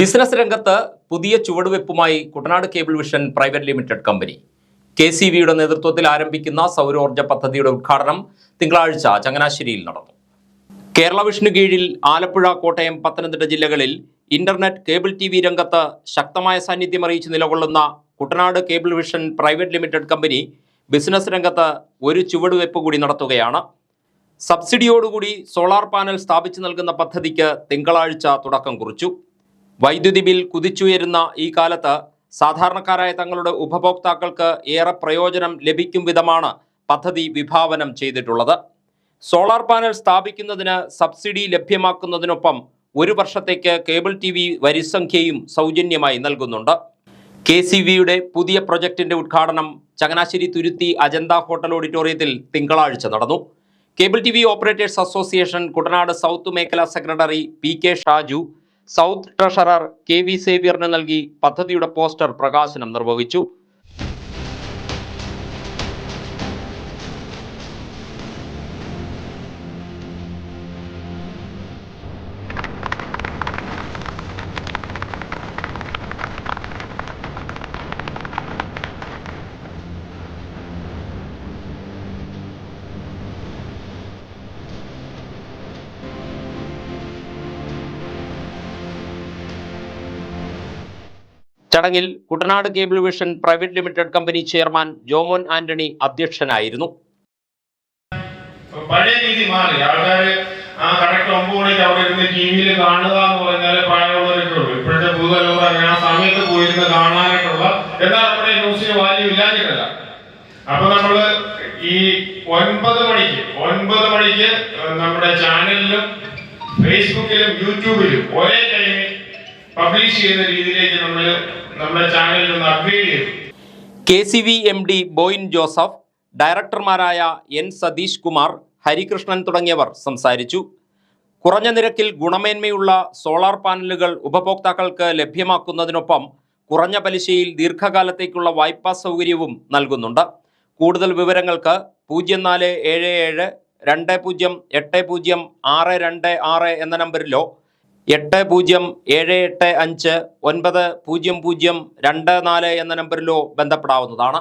Business രംഗത്ത് പുതിയ ചുവടുവെപ്പുമായി Kuttanad cable vision private limited company. K C വിയുടെ നേതൃത്വത്തിൽ ആരംഭിക്കുന്ന സൗരോർജ പദ്ധതിയുടെ ഉദ്ഘാടനം തിങ്കളാഴ്ച ചങ്ങനാശ്ശേരിയിൽ നടന്നു. കേരള വിഷ്ണു കീഴിൽ ആലപ്പുഴ കോട്ടയം പത്തനംതിട്ട ജില്ലകളിൽ ഇന്റർനെറ്റ് കേബിൾ ടി വി രംഗത്ത് ശക്തമായ സാന്നിധ്യം അറിയിച്ച് നിലകൊള്ളുന്ന Kuttanad cable vision private limited company business രംഗത്ത് ഒരു ചുവടുവെപ്പ് കൂടി നടത്തുകയാണ്. സബ്സിഡിയോടുകൂടി സോളാർ പാനൽ സ്ഥാപിച്ചു നൽകുന്ന പദ്ധതിക്ക് തിങ്കളാഴ്ച തുടക്കം കുറിച്ചു. വൈദ്യുതി ബിൽ കുതിച്ചുയരുന്ന ഈ കാലത്ത് സാധാരണക്കാരായ തങ്ങളുടെ ഉപഭോക്താക്കൾക്ക് ഏറെ പ്രയോജനം ലഭിക്കും വിധമാണ് പദ്ധതി വിഭാവനം ചെയ്തിട്ടുള്ളത്. സോളാർ പാനൽ സ്ഥാപിക്കുന്നതിന് സബ്സിഡി ലഭ്യമാക്കുന്നതിനൊപ്പം ഒരു വർഷത്തേക്ക് കേബിൾ ടി വി വരിസംഖ്യയും സൗജന്യമായി നൽകുന്നുണ്ട്. കെ സി വിയുടെ പുതിയ പ്രൊജക്ടിന്റെ ഉദ്ഘാടനം ചങ്ങനാശ്ശേരി തുരുത്തി അജന്ത ഹോട്ടൽ ഓഡിറ്റോറിയത്തിൽ തിങ്കളാഴ്ച നടന്നു. Cable T V operators association Kuttanad south മേഖലാ secretary P K Shaju south treasurer K V സേവ്യറിന് നൽകി പദ്ധതിയുടെ പോസ്റ്റർ പ്രകാശനം നിർവഹിച്ചു ചടങ്ങിൽ Kuttanad cable vision private limited company chairman Jomon Antony അധ്യക്ഷനായിരുന്നു. പഴയ രീതി മാറി. ആൾക്കാര് ആ കറക്റ്റ് ഒമ്പത് മണിക്ക് അവിടെ ഇരുന്ന് ടി വിയിൽ കാണുക എന്ന് പറഞ്ഞാൽ പ്രായമുള്ളവരൊക്കെ ഉള്ളൂ ഇപ്പോഴത്തെ പുതുതലമുറ ആ സമയത്ത് പോയിരുന്ന് കാണാനായിട്ടുള്ള എന്നാൽ നമ്മുടെ ന്യൂസിന് വാല്യൂ ഇല്ലാഞ്ഞിട്ടല്ല. അപ്പൊ നമ്മൾ ഈ ഒൻപത് മണിക്ക് ഒൻപത് മണിക്ക് നമ്മുടെ ചാനലിലും ഫേസ്ബുക്കിലും യൂട്യൂബിലും ഒരേ ടൈമിൽ പബ്ലിഷ് ചെയ്യുന്ന രീതിയിലേക്ക് നമ്മൾ നമ്മുടെ ചാനലിൽ നിന്ന് അപ്ഗ്രേഡ് ചെയ്തു K C V M D Boyin Joseph ഡയറക്ടർമാരായ N Satheesh Kumar Harikrishnan തുടങ്ങിയവർ സംസാരിച്ചു. കുറഞ്ഞ നിരക്കിൽ ഗുണമേന്മയുള്ള സോളാർ പാനലുകൾ ഉപഭോക്താക്കൾക്ക് ലഭ്യമാക്കുന്നതിനൊപ്പം കുറഞ്ഞ പലിശയിൽ ദീർഘകാലത്തേക്കുള്ള വായ്പാ സൗകര്യവും നൽകുന്നുണ്ട്. കൂടുതൽ വിവരങ്ങൾക്ക് പൂജ്യം നാല് ഏഴ് ഏഴ് രണ്ട് പൂജ്യം എട്ട് പൂജ്യം ആറ് രണ്ട് ആറ് എന്ന നമ്പറിലോ എട്ട് പൂജ്യം ഏഴ് എട്ട് അഞ്ച് ഒൻപത് പൂജ്യം പൂജ്യം രണ്ട് നാല് എന്ന നമ്പറിലോ ബന്ധപ്പെടാവുന്നതാണ്.